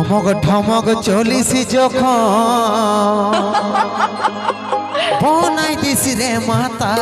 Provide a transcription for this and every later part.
ঠমক ঢমক চলিস যখন। বনাই দিস রে মাতা।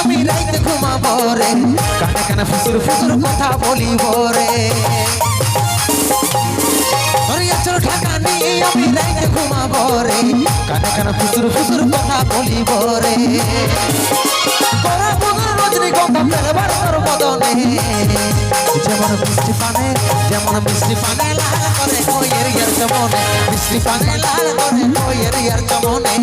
আমি রাইতে ঘুমাবো রে। কানে কানে ফুসুর ফুসুর কথা বলিব রে। ঢাকা নিয়ে আমি রাইতে যেমন মিষ্টি পানে, যেমন মিষ্টি পানে লাল করে কইয়ের ইয়ার চমনে। মিষ্টি পানে লাল করে কইয়ের ইয়ার চমনে।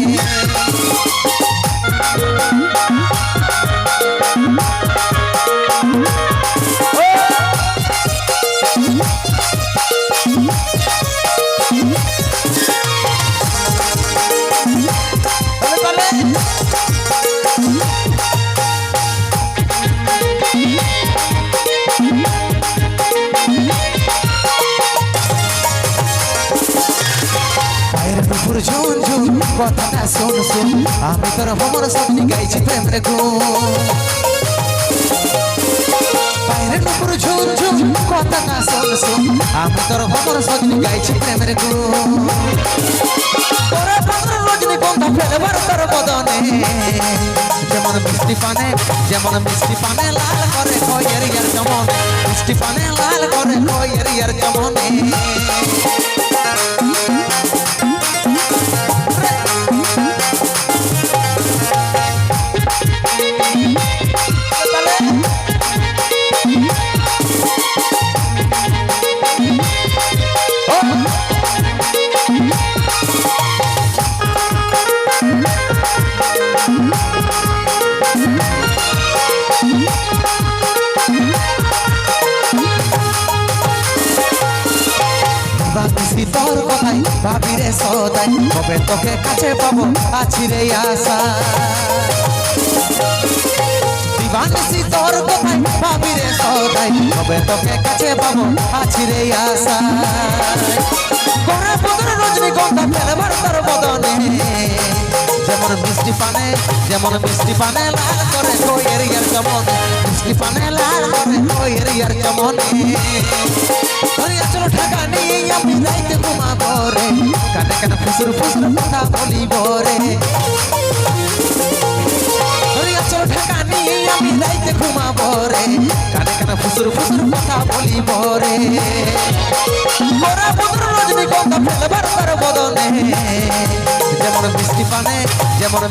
কথাটা শোন শোন। আমি তোর ভ্রমণ স্বপ্নে গাইছি প্রেম রে পায়ের নুপুর ঝুন ঝুন কথাটা শোন শোন। আমি তোর ভ্রমণ স্বপ্নে গাইছি প্রেম রে গুণ তোরা রজনী বদনে যেমন মিষ্টি পানে, যেমন মিষ্টি পানে লাল করে কয়ের ইয়ার চমনে মিষ্টি পানে লাল করে কয়ের ইয়ার চমনে রে সদাই। কবে তোকে কাছে পাবো, আছি রে আশা। দিবানসি তোর কথাই ভাবি রে সদাই। কবে তোকে কাছে পাবো, আছি রে আশা। করে বদন রজনী গন্ধা ফেলবার তোর বদনে। যেমন মিষ্টি পানে, যেমন মিষ্টি পানে লাল করে কইয়ের ইয়ার চমনে মিষ্টি পানে লাল করে কইয়ের ইয়ার চমনে ধরিয়া চলো ঢাকা আমি রাইতে ঘুমাবো কানে ফুসুর ফুসুর কথা বলিব রে? ধরিয়া চলো ঢাকা নিয়ে আমি রাইতে ঘুমাবো রে। কানে কানে ফুসুর ফুসুর কথা বলিব রে। মোরা বদর রজনী গন্ধা ফেলবার তার বদনে। যেমন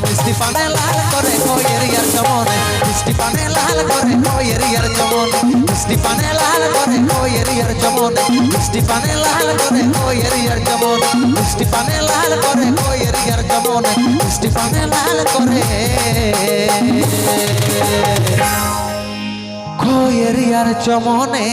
মিষ্টি পানে লাল করে কইয়ের ইয়ার চমনে। মিষ্টি পানে লাল করে কইয়ের ইয়ার চমনে মিষ্টি পানে লাল করে কইয়ের ইয়ার চমনে মিষ্টি পানে লাল করে কইয়ের ইয়ার চমনে মিষ্টি পানে লাল করে কইয়ের ইয়ার লাল করে কইয়ের ইয়ার চমনে